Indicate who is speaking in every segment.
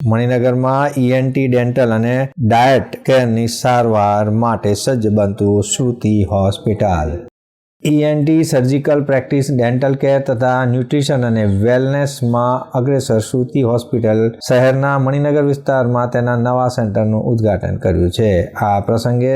Speaker 1: મણિનગરમાં ENT dental અને diet કેરની સારવાર માટે સજ્જ બનતું Shruti hospital. ENT surgical practice dental care તથા ન્યુટ્રિશન અને વેલનેસમાં અગ્રેસર શ્રુતિ હોસ્પિટલ શહેરના મણિનગર વિસ્તારમાં તેના નવા સેન્ટરનું ઉદ્ઘાટન કર્યું છે. આ પ્રસંગે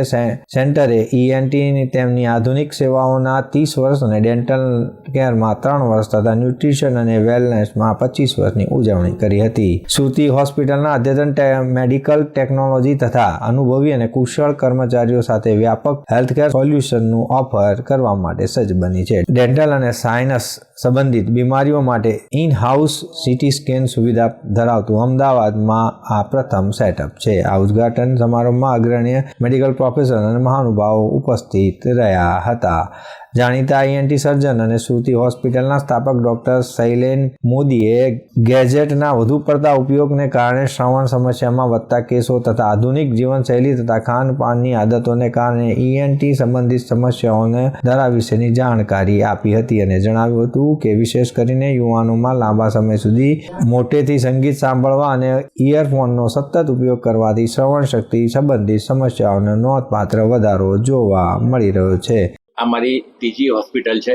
Speaker 1: સેન્ટરે ઈએનટીની તેમની આધુનિક સેવાઓના ત્રીસ વર્ષ અને ડેન્ટલ કેરમાં ત્રણ વર્ષ તથા ન્યુટ્રિશન અને વેલનેસમાં પચીસ વર્ષની ઉજવણી કરી હતી. શ્રુતિ હોસ્પિટલના અદ્યતન મેડિકલ ટેકનોલોજી તથા અનુભવી અને કુશળ કર્મચારીઓ સાથે વ્યાપક હેલ્થકેર સોલ્યુશનનું ઓફર કરવા માટે સજ્જ બની છે. ડેન્ટલ અને સાયનસ સંબંધિત બીમારીઓ માટે ઇન હાઉસ સીટી સ્કેન સુવિધા ધરાવતું અમદાવાદમાં આ પ્રથમ સેટઅપ છે. આ ઉદ્ઘાટન સમારોહમાં અગ્રણીય મેડિકલ પ્રોફેસર અને મહાનુભાવો ઉપસ્થિત રહ્યા હતા. જાણીતા આઈએનટી સર્જન અને શ્રુતિ હોસ્પિટલના સ્થાપક ડોક્ટર શૈલેન મોદીએ ગેજેટના વધુ પડતા ઉપયોગને કારણે શ્રવણ સમસ્યામાં વધતા કેસો તથા આધુનિક જીવનશૈલી તથા ખાનપાનની આદતોને કારણે ઈએનટી સંબંધિત સમસ્યાઓને ધરા વિશેની જાણકારી આપી હતી અને જણાવ્યું હતું કે વિશેષ કરીને યુવાનોમાં લાંબા સમય સુધી મોટેથી સંગીત સાંભળવા અને ઇયરફોનનો સતત ઉપયોગ કરવાથી શ્રવણ શક્તિ સંબંધિત સમસ્યાઓનો નોંધપાત્ર વધારો જોવા મળી રહ્યો છે.
Speaker 2: આ મારી ત્રીજી હોસ્પિટલ છે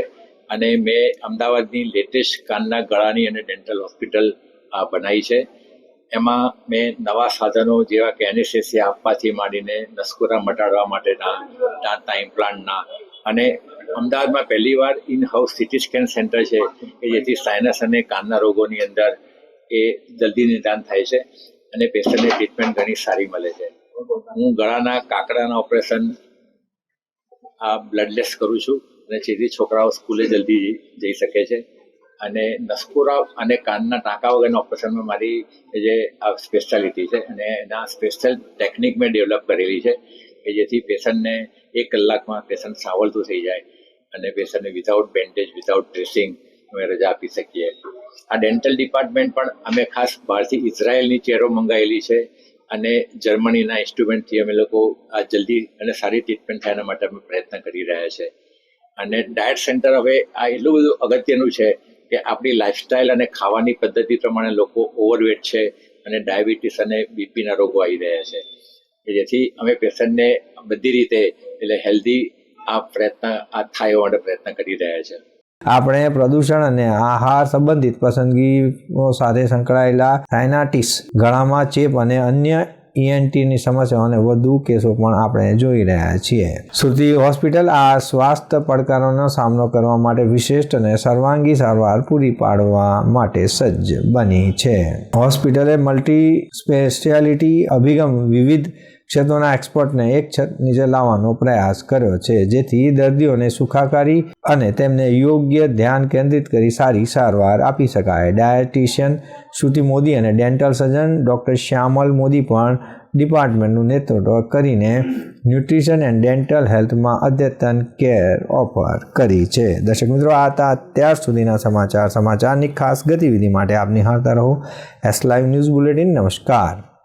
Speaker 2: અને મેં અમદાવાદની લેટેસ્ટ કાનના ગળાની અને ડેન્ટલ હોસ્પિટલ બનાવી છે. એમાં મેં નવા સાધનો જેવા કે એનેસ્થેસિયા આપવાથી માંડીને નસકોરા મટાડવા માટેના દાંતના ઇમ્પ્લાન્ટના અને અમદાવાદમાં પહેલીવાર in house CT scan centre છે કે જેથી સાયનસ અને કાનના રોગોની અંદર એ જલ્દી નિદાન થાય છે અને પેશન્ટની ટ્રીટમેન્ટ ઘણી સારી મળે છે. હું ગળાના, કાકડાના ઓપરેશન આ બ્લડલેસ કરું છું અને જેથી છોકરાઓ સ્કૂલે જલ્દી જઈ શકે છે. અને નસકોરા અને કાનના ટાંકા વગરના ઓપરેશનમાં મારી જે આ સ્પેશિયાલિટી છે અને એના સ્પેશિયલ ટેકનિક મેં ડેવલપ કરેલી છે કે જેથી પેશન્ટને એક કલાકમાં પેશન્ટ સાવલતું થઈ જાય અને પેશન્ટને વિધાઉટ બેન્ડેજ વિધાઉટ ડ્રેસિંગ અમે રજા આપી શકીએ. આ ડેન્ટલ ડિપાર્ટમેન્ટ પણ અમે ખાસ બહારથી ઇઝરાયલની ચેરો મંગાવેલી છે. અને જર્મનીના ઇન્સ્ટ્રુમેન્ટથી અમે લોકો આ જલ્દી અને સારી ટ્રીટમેન્ટ થાય એના માટે અમે પ્રયત્ન કરી રહ્યા છે. અને ડાયટ સેન્ટર હવે આ એટલું બધું અગત્યનું છે કે આપણી લાઇફસ્ટાઇલ અને ખાવાની પદ્ધતિ પ્રમાણે લોકો ઓવરવેટ છે અને ડાયાબિટીસ અને બીપીના રોગો આવી રહ્યા છે. કે જેથી અમે પેશન્ટને બધી રીતે એટલે હેલ્ધી આ પ્રયત્ન, આ થાય એવા માટે પ્રયત્ન કરી રહ્યા છે.
Speaker 1: આપણે પ્રદૂષણ અને આહાર સંબંધિત પસંદગીઓ સાથે સંકળાયેલા સાયનાટિસ ગળામાં ચેપ અને અન્ય ઈએનટીની સમસ્યાઓને વધુ કેસો પણ આપણે જોઈ રહ્યા છીએ. શ્રુતિ હોસ્પિટલ આ સ્વાસ્થ્ય પડકારોનો સામનો કરવા માટે વિશિષ્ટ અને સર્વાંગી સારવાર પૂરી પાડવા માટે સજ્જ બની છે. હોસ્પિટલે મલ્ટી સ્પેશિયાલિટી અભિગમ વિવિધ ક્ષેત્રોના એક્સપર્ટને એક છત નીચે લાવવાનો પ્રયાસ કર્યો છે, જેથી દર્દીઓને સુખાકારી અને તેમને યોગ્ય ધ્યાન કેન્દ્રિત કરી સારી સારવાર આપી શકાય. ડાયટિશિયન શ્રુતિ મોદી અને dental surgeon doctor Shyamal Modi પણ ડિપાર્ટમેન્ટનું નેતૃત્વ કરીને ન્યુટ્રિશન એન્ડ ડેન્ટલ હેલ્થમાં અદ્યતન કેર ઓફર કરી છે. દર્શક મિત્રો, આ હતા અત્યાર સુધીના સમાચાર. સમાચારની ખાસ ગતિવિધિ માટે આપ નિહાળતા રહો. એસ લાઈવ ન્યૂઝ બુલેટિન નમસ્કાર.